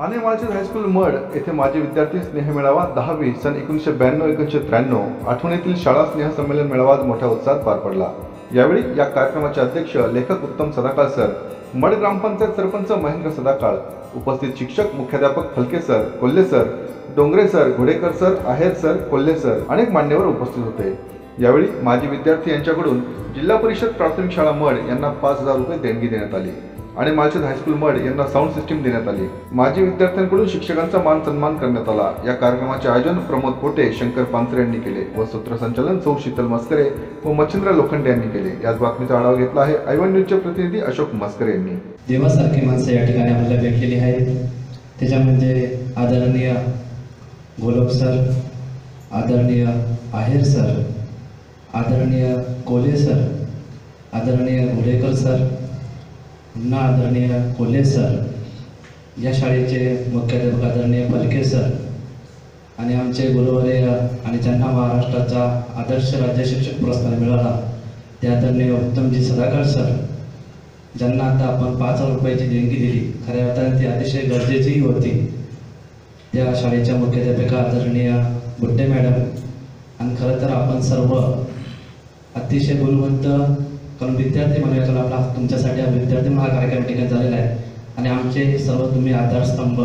आनेमाळचे high school mud येथे माजी विद्यार्थी स्नेह मेळावा दहावी सन एकोणीसशे ब्याण्णव एकोणीसशे त्र्याण्णव आठवणीतील शाळा स्नेह संमेलन मेळावा मोठ्या उत्साहात पार पडला. यावेळी या कार्यक्रमाचे अध्यक्ष लेखक उत्तम सदाकाळ सर मड ग्रामपंचायत सरपंच महेंद्र सदाकाळ उपस्थित शिक्षक मुख्याध्यापक Phalke sir Kolhe sir Dongre sir Ghodekar sir Aher sir Kolhe sir अनेक मान्यवर उपस्थित होते. यावेळी माजी विद्यार्थी यांच्याकडून जिल्हा परिषद प्राथमिक शाळा मड यांना पाच हजार रुपये देणगी देण्यात आली. आणि मालशेद हायस्कूल मड यांना साऊंड सिस्टीम देण्यात आली. माजी विद्यार्थ्यांकडून शिक्षकांचा मान सन्मान करण्यात आला. या कार्यक्रमाचे आयोजन प्रमोद पोटे शंकर पानसरे यांनी केले व सूत्रसंचालन सौ शीतल मस्करे व मच्छिंद्र लोखंडे यांनी केले. याच बातमीचा आढावा घेतला आहे आयवन न्यूजचे प्रतिनिधी अशोक मस्करे यांनी. देवासारखी माणसं या ठिकाणी आपल्याला भेटलेली आहेत. त्याच्यामध्ये आदरणीय गोलब सर आदरणीय आहेर सर आदरणीय कोले सर आदरणीय घोडेकर सर पुन्हा आदरणीय कोल्हे सर या शाळेचे मुख्याध्यापक आदरणीय फलके सर आणि आमचे गुरुवर्य आणि ज्यांना महाराष्ट्राचा आदर्श राज्य शिक्षक पुरस्कार मिळाला ते आदरणीय उत्तमजी सदाकर सर ज्यांना आता आपण पाच हजार रुपयाची देणगी दिली. खऱ्या अर्थाने ती अतिशय गरजेचीही होती. त्या शाळेच्या मुख्याध्यापिका आदरणीय गुड्डे मॅडम आणि खरं तर आपण सर्व अतिशय गुणवंत कारण विद्यार्थी म्हणूया आपला तुमच्यासाठी हा विद्यार्थी म्हणून कार्यक्रम ठिकाणी झालेला आहे. आणि आमचे सर्व तुम्ही आधारस्तंभ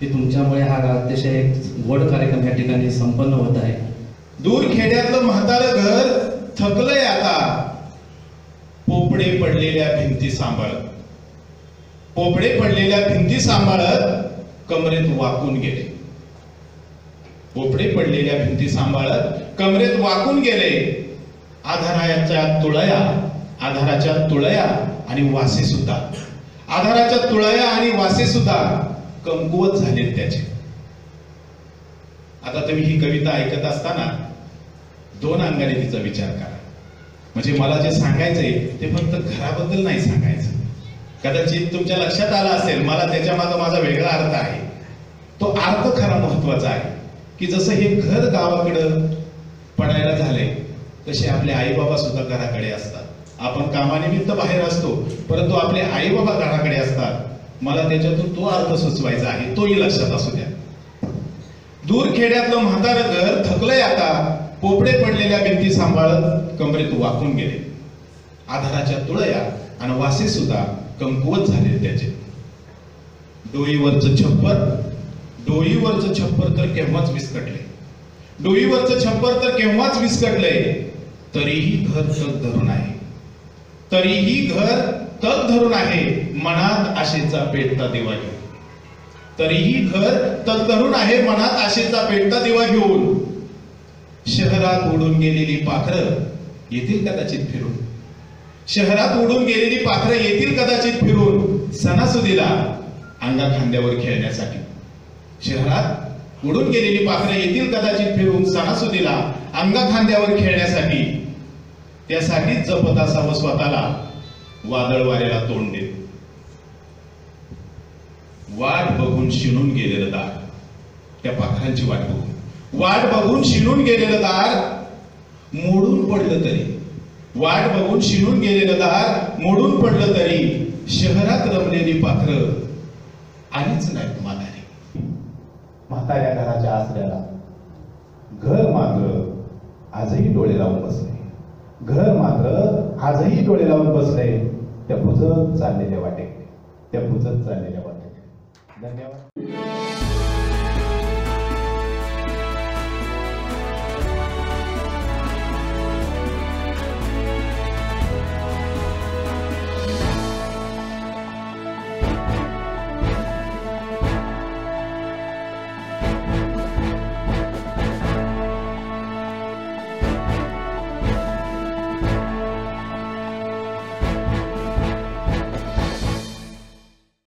की तुमच्यामुळे हा अतिशय एक गोड कार्यक्रम या ठिकाणी संपन्न होत आहे. दूर खेड्यातलं म्हातारं घर थकलंय आता. पोपडे पडलेल्या भिंती सांभाळत. पोपडे पडलेल्या भिंती सांभाळत कमरेत वाकून गेले. पोपडे पडलेल्या भिंती सांभाळत कमरेत वाकून गेले. आधारायाच्या तुळया आधाराच्या तुळया आणि वासे सुद्धा. आधाराच्या तुळया आणि वासे सुद्धा कमकुवत झालेत त्याचे. आता तुम्ही ही कविता ऐकत असताना दोन अंगाने तिचा विचार करा. म्हणजे मला जे सांगायचंय ते फक्त घराबद्दल नाही सांगायचं. कदाचित तुमच्या लक्षात आलं असेल मला त्याच्यामागे माझा वेगळा अर्थ आहे. तो अर्थ खरा महत्त्वाचा आहे की जसं हे घर गावाकडं पडायला झालंय तसे आपले आई बाबा सुद्धा घराकडे असतात. आपण कामानिमित्त बाहेर असतो परंतु आपले आई बाबा घराकडे असतात. मला त्याच्यातून तो अर्थ सुचवायचा आहे तोही लक्षात असू द्या. दूर खेड्यातलं म्हातारं घर थकलंय आता. पोपडे पडलेल्या भिंती सांभाळत कमरेत वाकून गेले. आधाराच्या तुळया आणि वासे सुद्धा कमकुवत झाले त्याचे. डोईवरचं छप्पर डोईवरचं छप्पर तर केव्हाच विस्कटले. डोईवरचं छप्पर तर केव्हाच विस्कटले तरीही घर धरून आहे. तरीही घर तग धरून आहे. मनात आशेचा पेटता देवा घेऊन. तरीही घर तग धरून आहे मनात आशेचा पेटता दिवा घेऊन. शहरात उडून गेलेली पाखरं येतील कदाचित फिरून. शहरात उडून गेलेली पाखरं येतील कदाचित फिरून. सणासुदीला अंगा खांद्यावर खेळण्यासाठी. शहरात उडून गेलेली पाखरं येतील कदाचित फिरून. सणासुदीला अंगा खांद्यावर खेळण्यासाठी. त्यासाठीच जपत असावं स्वतःला. वादळ वाऱ्याला तोंड देत. वाट बघून शिणून गेलेलं दार. त्या पाखरांची वाट बघून. वाट बघून शिणून गेलेलं दार मोडून पडलं तरी. वाट बघून शिणून गेलेलं दार मोडून पडलं तरी. शहरात रमलेली पाखरं आलीच नाहीत म्हातारी. म्हाताऱ्या घराच्या आसऱ्याला. घर मात्र आजही डोळे लावून बसले. घर मात्र आजही डोळे लावून बसले. त्या पुजत चाललेल्या वाटेकडे. त्या पुजत चाललेल्या वाटेकडे. धन्यवाद.